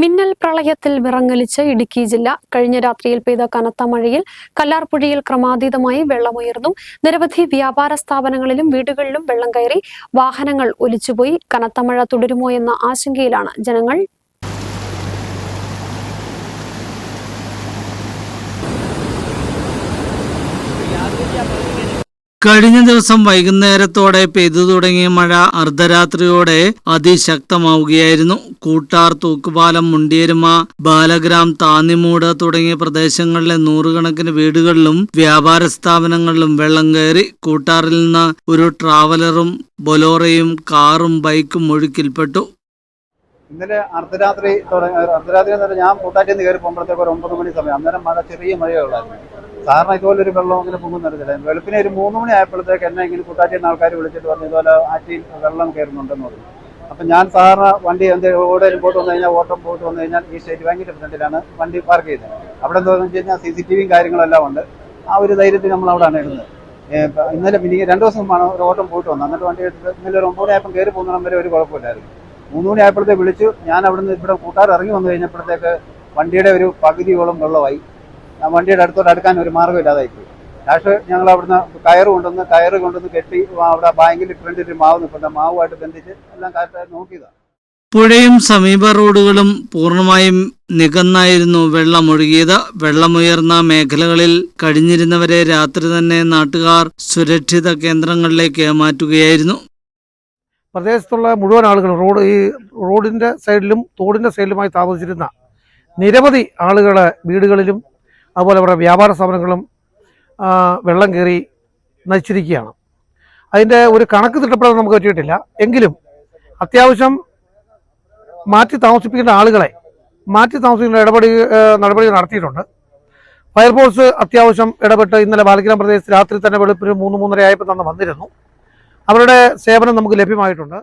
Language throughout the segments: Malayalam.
മിന്നൽ പ്രളയത്തിൽ വിറങ്ങലിച്ച് ഇടുക്കി ജില്ല കഴിഞ്ഞ രാത്രിയിൽ പെയ്ത കനത്ത മഴയിൽ കല്ലാർപ്പുഴയിൽ ക്രമാതീതമായി വെള്ളമുയർന്നു. നിരവധി വ്യാപാര സ്ഥാപനങ്ങളിലും വീടുകളിലും വെള്ളം കയറി വാഹനങ്ങൾ ഒലിച്ചുപോയി. കനത്ത മഴ തുടരുമോ എന്ന ആശങ്കയിലാണ് ജനങ്ങൾ കഴിഞ്ഞ ദിവസം വൈകുന്നേരത്തോടെ പെയ്തു തുടങ്ങിയ മഴ അർദ്ധരാത്രിയോടെ അതിശക്തമാവുകയായിരുന്നു. കൂട്ടാർ തൂക്കുപാലം മുണ്ടിയരുമ ബാലഗ്രാം താന്നിമൂട് തുടങ്ങിയ പ്രദേശങ്ങളിലെ നൂറുകണക്കിന് വീടുകളിലും വ്യാപാര സ്ഥാപനങ്ങളിലും വെള്ളം കയറി കൂട്ടാറിൽ നിന്ന് ഒരു ട്രാവലറും ബൊലോറയും കാറും ബൈക്കും ഒഴുക്കിൽപ്പെട്ടു. ഇന്നലെ അർദ്ധരാത്രി അർദ്ധരാത്രി ഞാൻ കൂട്ടാറ്റിൽ നിന്ന് കയറി പോകുമ്പോഴത്തേക്ക് ഒരു ഒമ്പത് മണി സമയം. അന്നേരം മഴ ചെറിയ മഴയേ ഉള്ളായിരുന്നു. സാറിന് ഇതുപോലെ ഒരു വെള്ളം ഇങ്ങനെ അറിയില്ല വെളുപ്പിനെ ഒരു മൂന്ന് മണി ആയപ്പോഴത്തേക്ക് എന്നെ ഇങ്ങനെ കൂട്ടാറ്റിൽ നിന്ന് ആൾക്കാർ വിളിച്ചിട്ട് പറഞ്ഞു ഇതുപോലെ ആറ്റിൽ വെള്ളം കയറുന്നുണ്ടെന്ന് പറഞ്ഞു. അപ്പം ഞാൻ സാറിന് വണ്ടി എന്ത് ഓടേലും പോയിട്ട് വന്നു കഴിഞ്ഞാൽ ഓട്ടം പോയിട്ട് വന്നു കഴിഞ്ഞാൽ ഈ സ്റ്റേറ്റ് ബാങ്കിന്റെ ഫ്രണ്ടിലാണ് വണ്ടി പാർക്ക് ചെയ്തത് അവിടെ എന്താണെന്ന് വെച്ച് കഴിഞ്ഞാൽ സി സി ടി വിയും കാര്യങ്ങളെല്ലാം ഉണ്ട്. ആ ഒരു ധൈര്യത്തിൽ നമ്മൾ അവിടെയാണ് ഇടുന്നത്. ഇന്നലെ പിന്നെ രണ്ട് ദിവസം മുമ്പാണ് ഒരു ഓട്ടം പോയിട്ട് വന്നത്. എന്നിട്ട് വണ്ടി എടുത്ത് ഇന്നലെ ഒരു ഒമ്പത് മണിയായപ്പം കയറി പോകുന്നിടം വരെ ഒരു കുഴപ്പമില്ലായിരുന്നു. മൂന്ന് മണി ആയപ്പോഴത്തേക്ക് വിളിച്ചു. ഞാൻ അവിടുന്ന് ഇവിടെ കൂട്ടാർ ഇറങ്ങി വന്നു കഴിഞ്ഞപ്പോഴത്തേക്ക് വണ്ടിയുടെ ഒരു പകുതിയോളം വെള്ളമായി. വണ്ടിയുടെ അടുത്തോട്ട് അടുക്കാൻ ഒരു മാർഗമില്ലാതായി പോയി ലാസ്റ്റ് ഞങ്ങൾ അവിടുന്ന് കയറ് കൊണ്ടുവന്ന് കയറ് കൊണ്ടുവന്ന് കെട്ടി അവിടെ ബാങ്കിൽ ഫ്രണ്ടിൽ മാവ് നിൽപ്പുണ്ട് മാവുമായിട്ട് ബന്ധിച്ച് എല്ലാം കറക്റ്റായി നോക്കിയതാണ് പുഴയും സമീപ റോഡുകളും പൂർണമായും നികന്നായിരുന്നു വെള്ളമൊഴുകിയത്. വെള്ളമുയർന്ന മേഖലകളിൽ കഴിഞ്ഞിരുന്നവരെ രാത്രി തന്നെ നാട്ടുകാർ സുരക്ഷിത കേന്ദ്രങ്ങളിലേക്ക് മാറ്റുകയായിരുന്നു. പ്രദേശത്തുള്ള മുഴുവൻ ആളുകൾ റോഡ് ഈ റോഡിന്റെ സൈഡിലും തോടിന്റെ സൈഡിലുമായി താമസിച്ചിരുന്ന നിരവധി ആളുകളെ വീടുകളിലും അതുപോലെ അവരുടെ വ്യാപാര സ്ഥാപനങ്ങളും വെള്ളം കയറി നശിച്ചിരിക്കുകയാണ്. അതിന്റെ ഒരു കണക്ക് തിട്ടപ്പെടാൻ നമുക്ക് പറ്റിയിട്ടില്ല. എങ്കിലും അത്യാവശ്യം മാറ്റി താമസിപ്പിക്കേണ്ട ആളുകളെ മാറ്റി താമസിക്കേണ്ട ഇടപെടി നടപടികൾ നടത്തിയിട്ടുണ്ട്. ഫയർഫോഴ്സ് അത്യാവശ്യം ഇടപെട്ട് ഇന്നലെ ബാലഗ്രാം പ്രദേശത്ത് രാത്രി തന്നെ വെളുപ്പിന് മൂന്ന് മൂന്നര ആയപ്പോൾ തന്നെ വന്നിരുന്നു. അവരുടെ സേവനം നമുക്ക് ലഭ്യമായിട്ടുണ്ട്.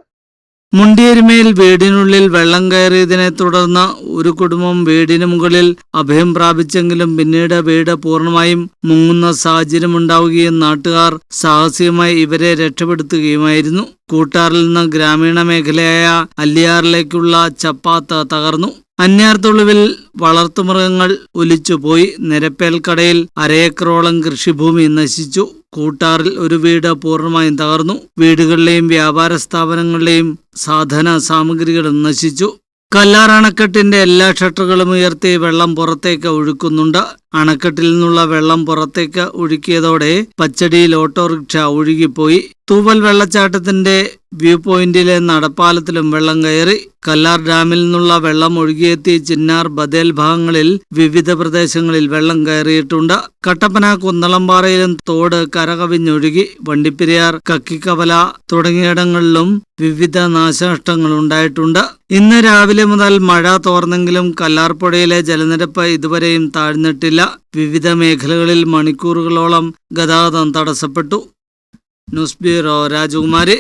മുണ്ടിയരുമയിൽ വീടിനുള്ളിൽ വെള്ളം കയറിയതിനെ തുടർന്ന് ഒരു കുടുംബം വീടിന് മുകളിൽ അഭയം പ്രാപിച്ചെങ്കിലും പിന്നീട് വീട് പൂർണമായും മുങ്ങുന്ന സാഹചര്യമുണ്ടാവുകയും നാട്ടുകാർ സാഹസികമായി ഇവരെ രക്ഷപ്പെടുത്തുകയുമായിരുന്നു. കൂട്ടാറിൽ നിന്ന് ഗ്രാമീണ മേഖലയായ അല്ലിയാറിലേക്കുള്ള ചപ്പാത്ത് തകർന്നു. അന്യാർത്തൊളിവിൽ വളർത്തുമൃഗങ്ങൾ ഒലിച്ചുപോയി. നിരപ്പേൽക്കടയിൽ അരയേക്കറോളം കൃഷിഭൂമി നശിച്ചു. കൂട്ടാറിൽ ഒരു വീട് പൂർണമായും തകർന്നു. വീടുകളിലെയും വ്യാപാര സ്ഥാപനങ്ങളിലെയും സാധന സാമഗ്രികളും നശിച്ചു. കല്ലാർ അണക്കെട്ടിന്റെ എല്ലാ ഷട്ടറുകളും ഉയർത്തി വെള്ളം പുറത്തേക്ക് ഒഴുക്കുന്നുണ്ട്. അണക്കെട്ടിൽ നിന്നുള്ള വെള്ളം പുറത്തേക്ക് ഒഴുക്കിയതോടെ പച്ചടിയിൽ ഓട്ടോറിക്ഷ ഒഴുകിപ്പോയി. തൂവൽ വെള്ളച്ചാട്ടത്തിന്റെ വ്യൂ പോയിന്റിലെ നടപ്പാലത്തിലും വെള്ളം കയറി കല്ലാർ ഡാമിൽ നിന്നുള്ള വെള്ളം ഒഴുകിയെത്തി ചിന്നാർ ബദേൽ ഭാഗങ്ങളിൽ വിവിധ പ്രദേശങ്ങളിൽ വെള്ളം കയറിയിട്ടുണ്ട്. കട്ടപ്പന കുന്നളംപാറയിലും തോട് കരകവിഞ്ഞൊഴുകി വണ്ടിപ്പെരിയാർ കക്കിക്കവല തുടങ്ങിയിടങ്ങളിലും വിവിധ നാശനഷ്ടങ്ങൾ ഉണ്ടായിട്ടുണ്ട്. ഇന്ന് രാവിലെ മുതൽ മഴ തോർന്നെങ്കിലും കല്ലാർപ്പുഴയിലെ ജലനിരപ്പ് ഇതുവരെയും താഴ്ന്നിട്ടില്ല. വിവിധ മേഖലകളിൽ മണിക്കൂറുകളോളം ഗതാഗതം തടസ്സപ്പെട്ടു. नुसबिर राजकुमारी